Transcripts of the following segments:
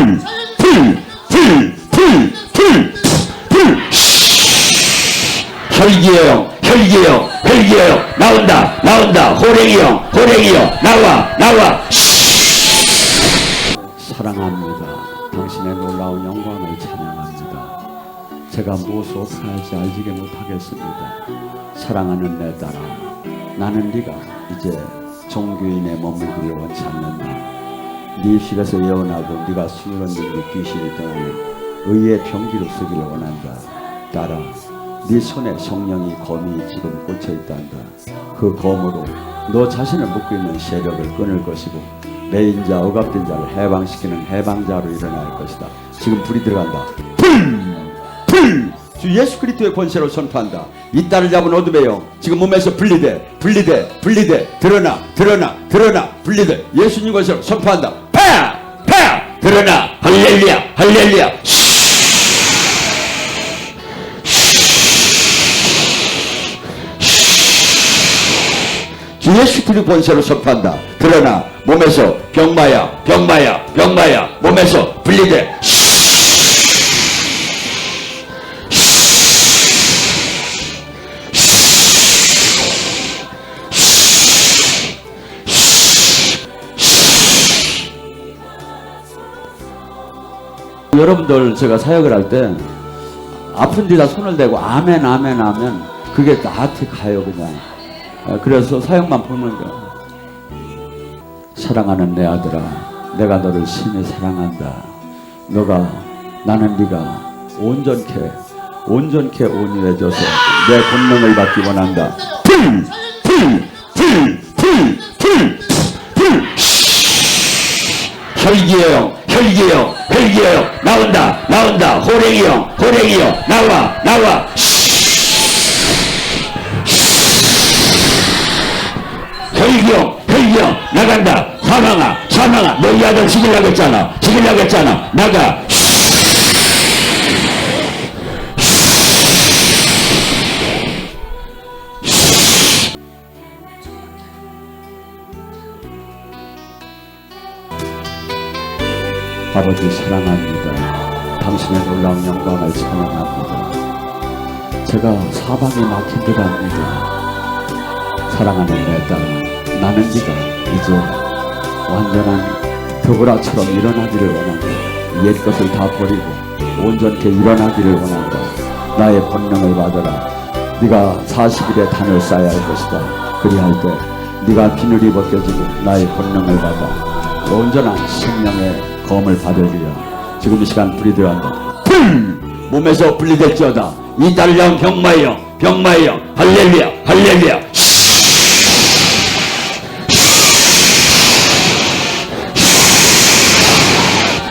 불, 불, 불, 불, 불, 불. 혈기형, 혈기형, 혈기형 나온다, 나온다. 호랭이형, 호랭이형 나와, 나와. 사랑합니다. 당신의 놀라운 영광을 찬양합니다. 제가 무엇을 어떻게 할지 알지게 못하겠습니다. 사랑하는 내 딸아, 나는 네가 이제 종교인의 머물기를 원치 않는다. 네 입술에서 예언하고 네가 숨는 눈으로 귀신이 떠나는 의의 병기로 쓰기를 원한다. 딸아, 네 손에 성령이 검이 지금 꽂혀 있단다. 그 검으로 너 자신을 묶고 있는 세력을 끊을 것이고 매인 자, 억압된 자를 해방시키는 해방자로 일어날 것이다. 지금 불이 들어간다. 불! 불! 주 예수 그리스도의 권세로 선포한다. 이 딸을 잡은 어둠의 영 지금 몸에서 분리돼 분리돼 분리돼 드러나 드러나 드러나 분리돼 예수님 권세로 선포한다. 드러나 할렐루야 할렐루야. 주 예수 그리스도 권세로 선포한다. 드러나 몸에서 병마야 병마야 병마야. 몸에서 분리돼 여러분들 제가 사역을 할 때 아픈 데다 손을 대고 아멘 아멘 아멘 그게 나한테 가요 그냥 아, 그래서 사역만 보는 거야 사랑하는 내 아들아 내가 너를 심히 사랑한다 너가 나는 네가 온전케 온전케 온유해져서 내 권능을 받기 원한다 불! 불! 불! 불! 불! 불! 혈기형 혈기형 혈기형 나온다. 나온다. 호랭이형 호랭이형 나와. 나와. 혈기형 혈기형 나간다. 사망아. 사망아. 너희 아들 죽이려고 했잖아. 죽이려고 했잖아. 나가 아버지 사랑합니다. 당신의 놀라운 영광을 찬양합니다. 제가 사방에 막힌 듯 합니다. 사랑하는 내 딸, 나는 네가 이제 완전한 더불아처럼 일어나기를 원한다. 옛 것을 다 버리고 온전케 일어나기를 원한다. 나의 본능을 받아라. 네가 40일의 단을 쌓아야 할 것이다. 그리할 때 네가 비늘이 벗겨지고 나의 본능을 받아 온전한 생명의 검을 받으리라. 지금 이 시간 불이 들어간다. 불! 몸에서 분리될지어다. 이 딸을 향한 병마형 병마형 할렐루야 할렐루야.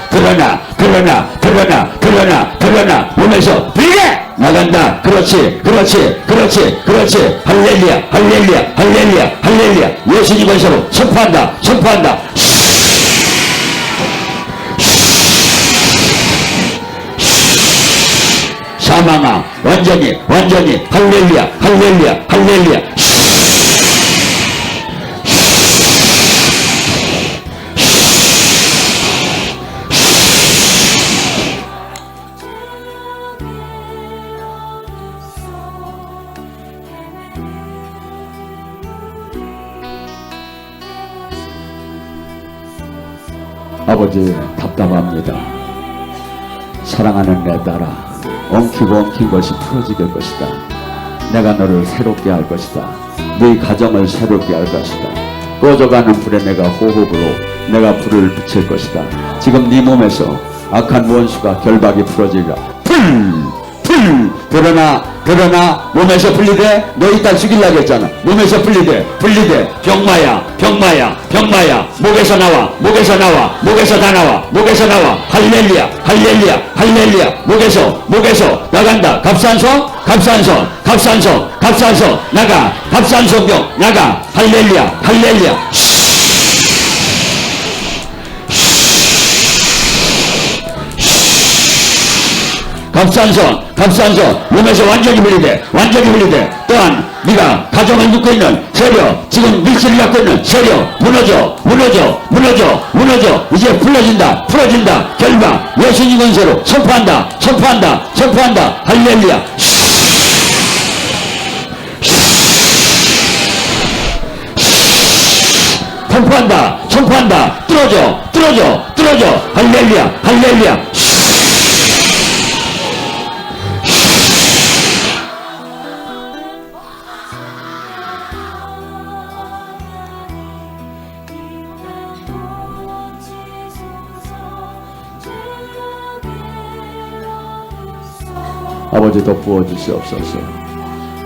드러나 드러나 드러나 드러나 드러나 몸에서 분리돼! 나간다. 그렇지 그렇지 그렇지 그렇지. 할렐루야 할렐루야 할렐루야 할렐루야. 예수님 권세로 선포한다 선포한다 사망아 완전히 완전히 할렐루야 할렐루야 할렐루야 아버지 답답합니다. 사랑하는 내 딸아, 엉키고 엉킨 것이 풀어지게 것이다. 내가 너를 새롭게 할 것이다. 네 가정을 새롭게 할 것이다. 꺼져가는 불에 내가 호흡으로 내가 불을 붙일 것이다. 지금 네 몸에서 악한 원수가 결박이 풀어지리라. 불! 불! 드러나 드러나 몸에서 분리돼 너 이따 죽이려고 했잖아. 몸에서 분리돼 분리돼 병마야 병마야 병마야. 목에서 나와 목에서 나와 목에서 다 나와 목에서 나와. 할렐루야 할렐루야 할렐루야. 목에서 목에서. 나간다. 갑산손 갑산손 갑산손 갑산손 나가. 갑산손병 나가. 할렐루야 할렐루야 갑산손 갑산손 몸에서 완전히 분리돼 완전히 분리돼 또한 네가 가정을 묶고 있는 세력 지금 밀실을 갖고 있는 세력 무너져 무너져 무너져 무너져. 이제 풀어진다 풀어진다. 결박 예수님 권세로 선포한다 선포한다 선포한다. 할렐루야. 선포한다 선포한다. 뚫어져 뚫어져 뚫어져. 할렐루야 할렐루야 아버지 도 부어 주시옵소서.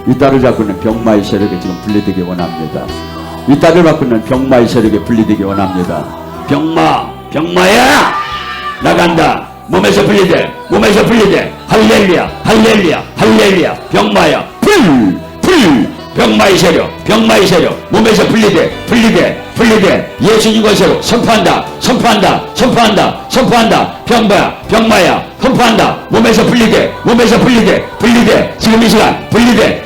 이 딸을 갖고 있는 병마의 세력에 지금 분리되기 원합니다. 이 딸을 갖고 있는 병마의 세력에 분리되기 원합니다. 병마 병마야 나간다 몸에서 분리돼 몸에서 분리돼 할렐루야 할렐루야 할렐루야 병마야 불불 병마의 세력 병마의 세력. 몸에서 분리돼 분리돼 분리돼. 예수님 권세로 선포한다 선포한다 선포한다 선포한다. 병마야 병마야. 선포한다. 몸에서 분리돼 몸에서 분리돼 분리돼. 지금 이 시간 분리돼.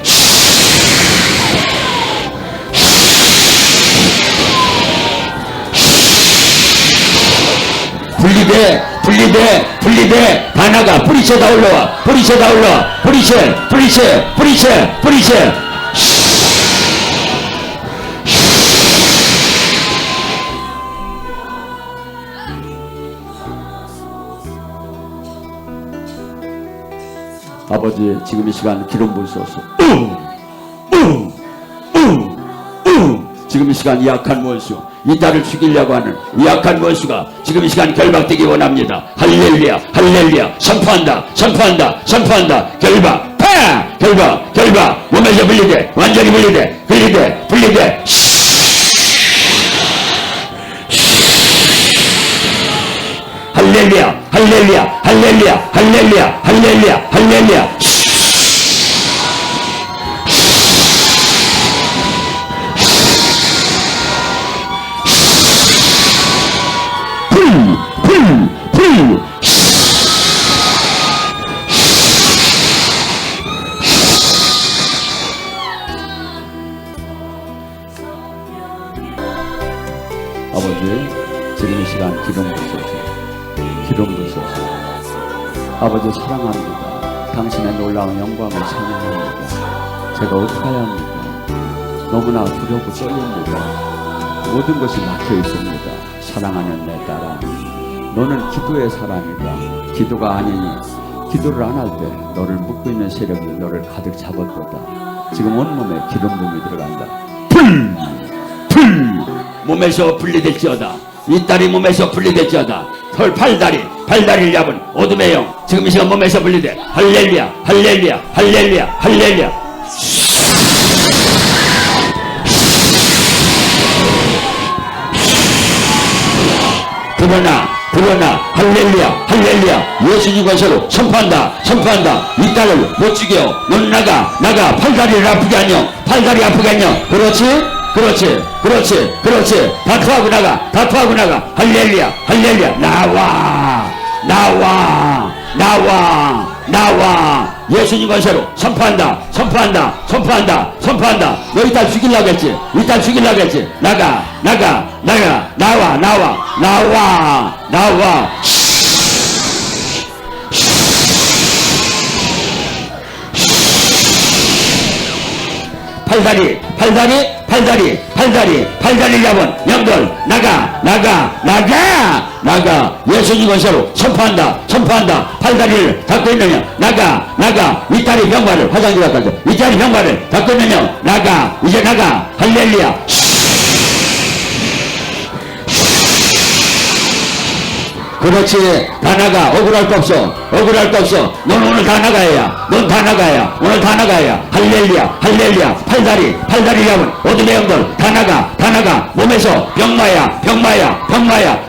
분리돼 분리돼 분리돼. 다 나가 뿌리채 다 올라와 뿌리채 다 올라와. 뿌리채 뿌리채 뿌리채 뿌리채 아버지 지금 이 시간 기름 부으소서. 지금 이 시간 이 약한 원수 이 딸을 죽이려고 하는 이 약한 원수가 지금 이 시간 결박되기 원합니다. 할렐루야 할렐루야. 선포한다 선포한다 선포한다. 결박 파! 결박 결박. 몸에서 분리돼 완전히 분리돼 분리돼 분리돼 할렐루야 할렐루야 할렐루야 할렐루야 할렐루야 할렐루야 너무나 두렵고 떨립니다. 모든 것이 막혀 있습니다. 사랑하는 내 딸아, 너는 기도의 사람이다. 기도가 아니니 기도를 안 할 때 너를 묶고 있는 세력이 너를 가득 잡았도다. 지금 온몸에 기름 부음이 들어간다. 풀 몸에서 분리될지어다 이 딸이 몸에서 분리될지어다 털 팔다리 팔다리를 잡은 어둠의 영 지금 이 시간 몸에서 분리돼 할렐루야 할렐루야 할렐루야 할렐루야 그러나 그러나. 할렐루야 할렐루야. 예수님 권세로 선포한다 선포한다. 이 딸을 못 죽여 넌 나가 나가. 팔다리를 아프게 하냐 팔다리 아프게 하냐 그렇지? 그렇지 그렇지 그렇지. 다 토하고 나가 다 토하고 나가. 할렐루야 할렐루야. 나와 나와 나와 나와 예수님 권세로 선포한다 선포한다 선포한다 선포한다. 너이딸 죽이려고 했지? 이딸 죽이려고 했지? 나가 나가 나가 나와 나와 나와 나와. 팔다리 팔다리 팔다리 팔다리 팔다리 잡은 영들 나가 나가 나가 나가. 예수님 권세로 선포한다 선포한다. 팔다리를 닫고 영 나가 나가. 윗다리 병마를 화장실 줘 윗다리 병마를 닫고 영 나가 이제 나가. 할렐루야 그렇지. 다 나가. 억울할 거 없어. 억울할 거 없어. 넌 오늘 다 나가야. 넌 다 나가야. 오늘 다 나가야. 할렐루야 할렐루야. 팔다리 팔다리 잡은 어둠의 영들. 다 나가 다 나가. 몸에서 병마야 병마야 병마야.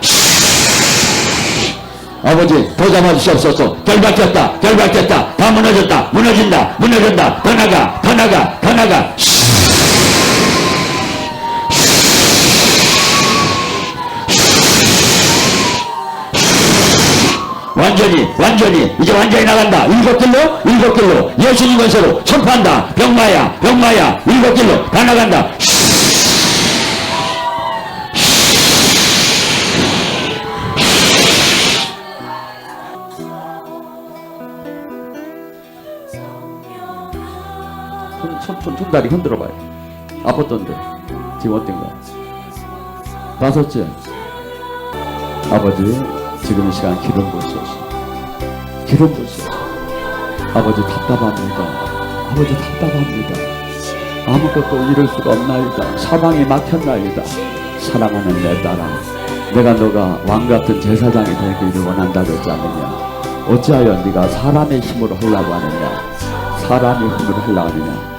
아버지 더 잡아주시옵소서. 결박됐다 결박됐다. 다 무너졌다 무너진다 무너진다. 더 나가 더 나가 더 나가 완전히 완전히 이제 완전히 나간다 일곱 길로 일곱 길로 예수님 권세로 선포한다 병마야 병마야 일곱 길로 다 나간다 손, 손, 다리 흔들어 봐요. 아팠던데. 지금 어떤가? 다섯째. 아버지, 지금 이 시간 기름 부으소서. 기름 부으소서. 아버지 답답합니다. 아버지 답답합니다. 아무것도 이룰 수가 없나이다. 사방이 막혔나이다. 사랑하는 내 딸아. 내가 너가 왕 같은 제사장이 되기를 원한다 그랬지 않느냐. 어찌하여 네가 사람의 힘으로 하려고 하느냐. 사람의 힘으로 하려고 하느냐.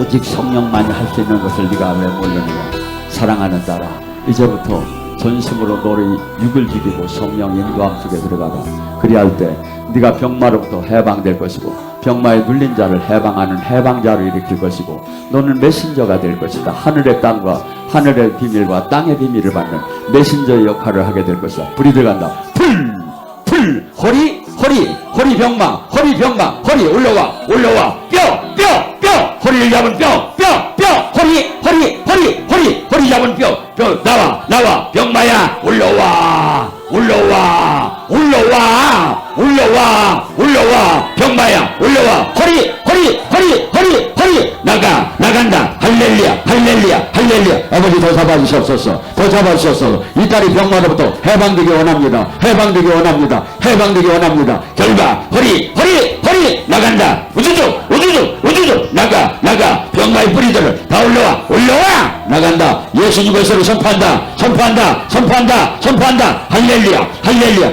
오직 성령만이 할 수 있는 것을 네가 왜 모르느냐 사랑하는 딸아 이제부터 전심으로 너를 육을 죽이고 성령 인도함 속에 들어가라 그리할 때 네가 병마로부터 해방될 것이고 병마에 눌린 자를 해방하는 해방자로 일으킬 것이고 너는 메신저가 될 것이다 하늘의 땅과 하늘의 비밀과 땅의 비밀을 받는 메신저의 역할을 하게 될 것이다 불이 들어간다 불! 불! 허리! 허리! 허리 병마! 허리 병마! 허리 올라와! 올라와! 뼈! 뼈! 뼈! 허리를 잡은 뼈! 뼈! 뼈! 허리! 허리! 허리! 허리! 허리 잡은 뼈! 뼈! 나와! 나와! 병마야! 올라와! 올라와! 올라와! 올라와! 올라와! 병마야! 올라와! 허리! 허리! 허리! 허리! 허리! 나가! 나간다! 할렐루야! 할렐루야! 할렐루야! 아버지 더 잡아주시옵소서! 더 잡아주시옵소서! 이 딸이 병마로부터 해방되기 원합니다! 해방되기 원합니다! 해방되기 원합니다! 결과! 허리! 허리! 허리! 나간다! 우주주! 우주주! 우주주! 나가! 나가! 병마의 뿌리들을 다 올라와! 올라와! 나간다! 예수님 것으로 선포한다! 선포한다! 선포한다! 선포한다! 할렐루야! 할렐루야!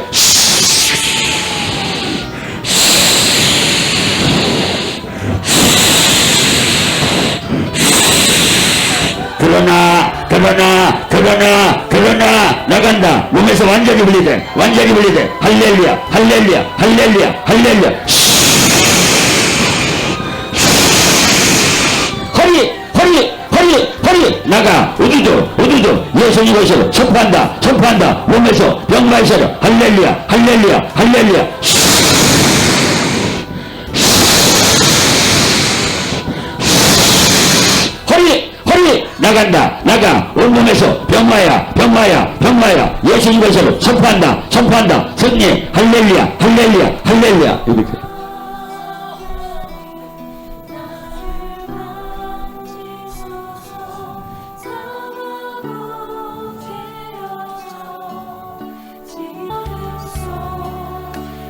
그러나 그러나 그러나 그러나 나간다 몸에서 완전히 분리돼 완전히 분리돼 할렐루야 할렐루야 할렐루야 할렐루야 나가 우두두 우두두 예수님 것으로 선포한다 선포한다. 몸에서 병마에서 할렐루야 할렐루야 할렐루야. 허리 허리 나간다 나가. 온몸에서 병마야 병마야 병마야. 예수님 것으로 선포한다 선포한다. 승리 할렐루야 할렐루야 할렐루야. 이렇게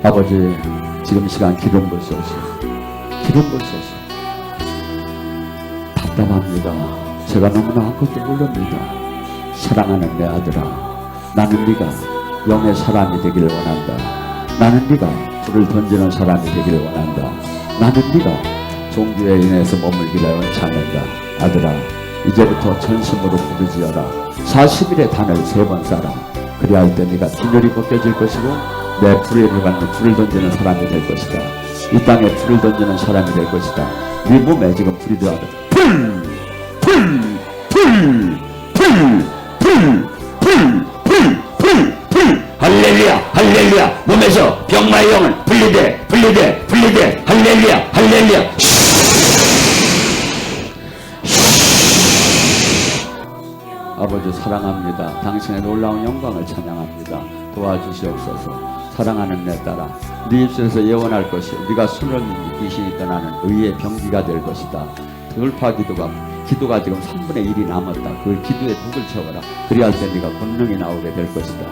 아버지 지금 이 시간 기름 부으소서 기름 부으소서 답답합니다. 제가 너무나 아무것도 모릅니다. 사랑하는 내 아들아 나는 네가 영의 사람이 되기를 원한다. 나는 네가 불을 던지는 사람이 되기를 원한다. 나는 네가 종교에 인해서 머물기를 원치 않는다. 아들아 이제부터 전심으로 부르지어라. 40일의 단을 세 번 쌓아 그리할 때 네가 빈혈이 벗겨질 것이고 내 불에 받는 불을 던지는 사람이 될 것이다 이 땅에 불을 던지는 사람이 될 것이다 네 몸에 지금 불이 들어가다 불! 불! 불! 불! 불! 불! 불! 불! 불! 할렐루야! 할렐루야! 몸에서 병마의 영을 분리돼! 분리돼! 분리돼! 할렐루야! 할렐루야! 아버지 사랑합니다. 당신의 놀라운 영광을 찬양합니다. 도와주시옵소서. 사랑하는 내 딸아, 네 입술에서 예언할 것이 네가 손을 이기시니 떠나는 의의 병기가 될 것이다. 돌파 기도가 기도가 지금 3분의 1이 남았다. 그걸 기도에 독을 채워라. 그리할 때 네가 권능이 나오게 될 것이다.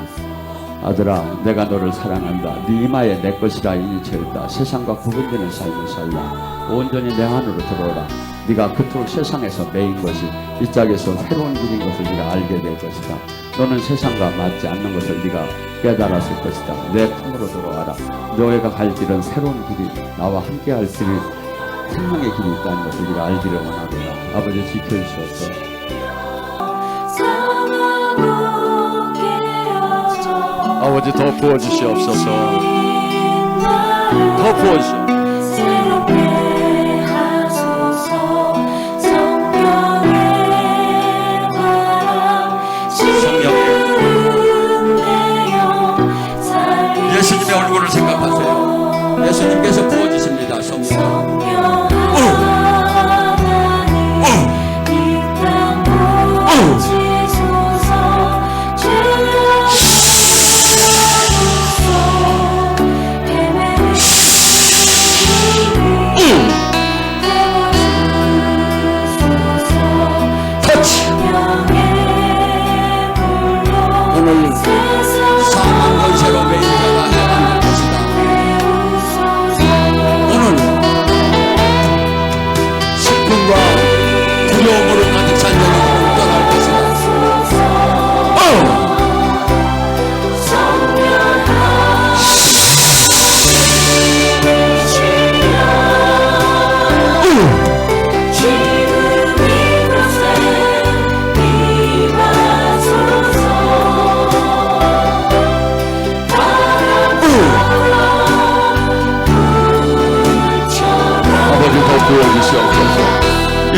아들아, 내가 너를 사랑한다. 네 이마에 내 것이라 인치했다. 세상과 구분되는 삶을 살라. 온전히 내 안으로 들어오라. 네가 그토록 세상에서 매인 것이 이 짝에서 새로운 길인 것을 네가 알게 될 것이다. 너는 세상과 맞지 않는 것을 네가 깨달았을 것이다. 내 품으로 돌아와라. 너희가 갈 길은 새로운 길이 나와 함께 할 길이 생명의 길이 있다는 것을 네가 알기를 원하노라. 아버지 지켜주시옵소서. 아버지 더 부어주시옵소서 더 부어주시옵소서 se empieza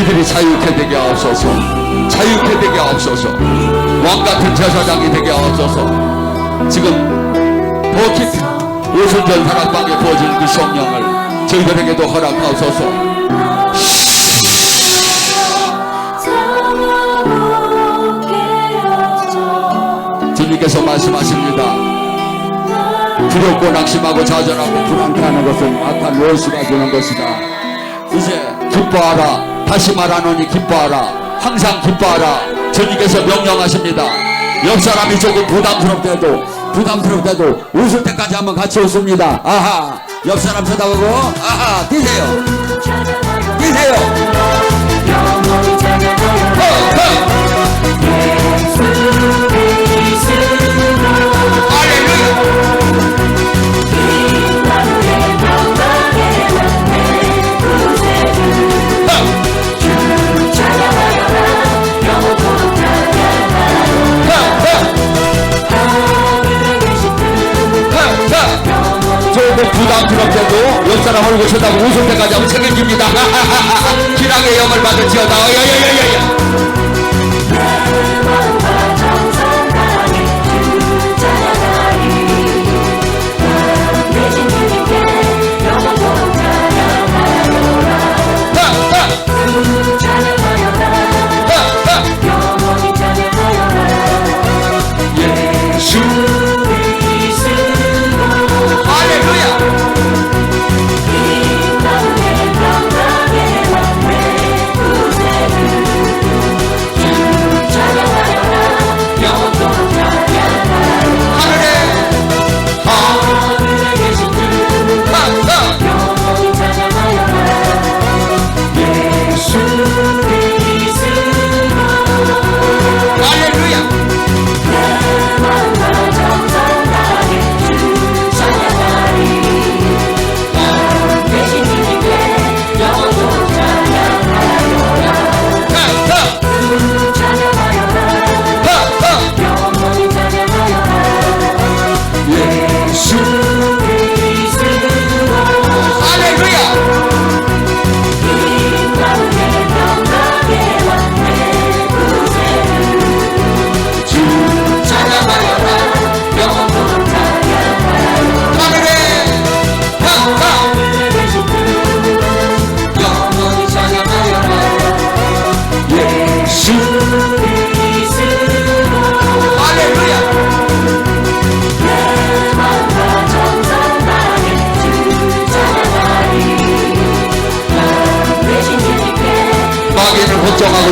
이들이 자유케 되게 하옵소서. 자유케 되게 하옵소서. 왕같은 제사장이 되게 하옵소서. 지금 더 깊이 오순절 사랑방에 부어진 그 성령을 저희들에게도 허락하옵소서. 주님께서 말씀하십니다. 두렵고 낙심하고 좌절하고 불안해하는 것은 악한 원수가 주는 것이다. 이제 기뻐하라. 다시 말하노니 기뻐하라. 항상 기뻐하라. 주님께서 명령하십니다. 옆 사람이 조금 부담스럽대도 부담스럽대도 웃을 때까지 한번 같이 웃습니다. 아하. 옆 사람 쳐다보고 아하. 뛰세요. 뛰세요. 어, 어. 부담스럽게도 옆 사람 얼굴 쳐다보고 웃을 때까지 한번 책임집니다. 기랑의 영을 받을지어다. 야야야야야.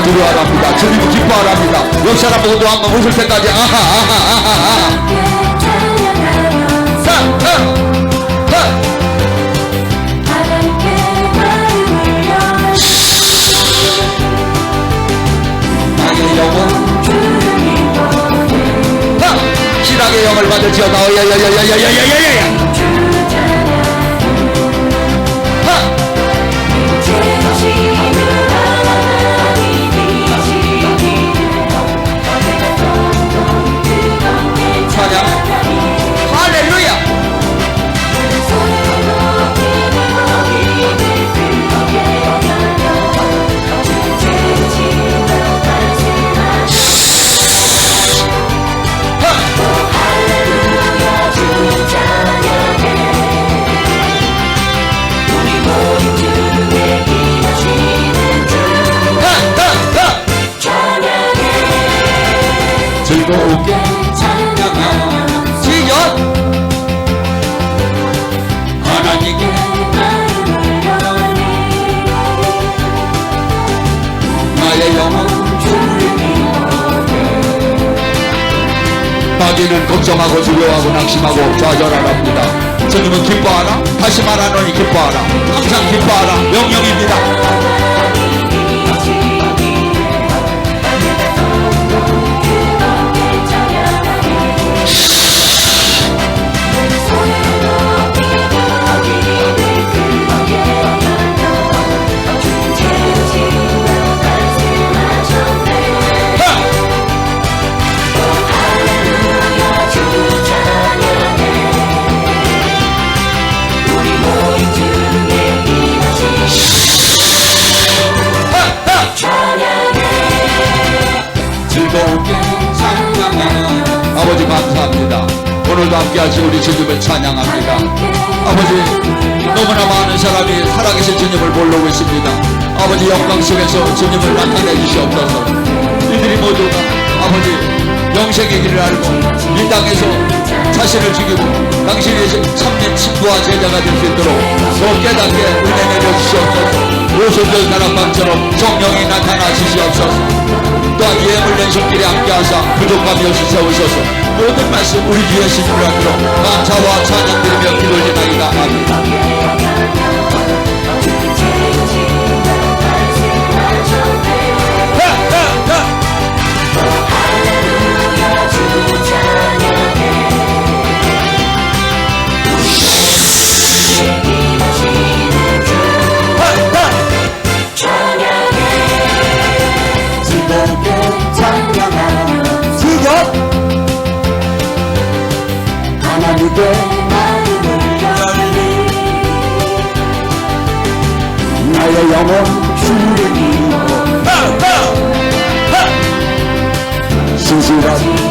걱정하고 두려워합니다 주님은 기뻐하랍니다 옆 사람 보고도 한번 웃을 때까지 아하 아하 아하 아하! 신앙의 영을 받을지어다 야야야야야야야야야 마귀는 걱정하고 두려워하고 낙심하고 좌절하랍니다. 주님은 기뻐하라. 다시 말하노니 기뻐하라. 항상 기뻐하라. 명령입니다 오늘도 함께 하시 우리 주님을 찬양합니다. 아버지 너무나 많은 사람이 살아계신 주님을 모르고 있습니다. 아버지 영광 속에서 주님을 나타내 주시옵소서. 이들이 모두가 아버지 영생의 길을 알고 이 땅에서 자신을 죽이고 당신의 참된 친구와 제자가 될 수 있도록 더 깨닫게 은혜 내려 주시옵소서. 오순절 나락방처럼 성령이 나타나 주시옵소서 또한 예물된 손길에 함께하사 부족함이 없이 세우셔서. 모든 말씀 우리 주 예수님을 앞으로. 감사와 찬양 드리며 기도드리나이다. 아멘 나의 영혼 주를 이어 신실한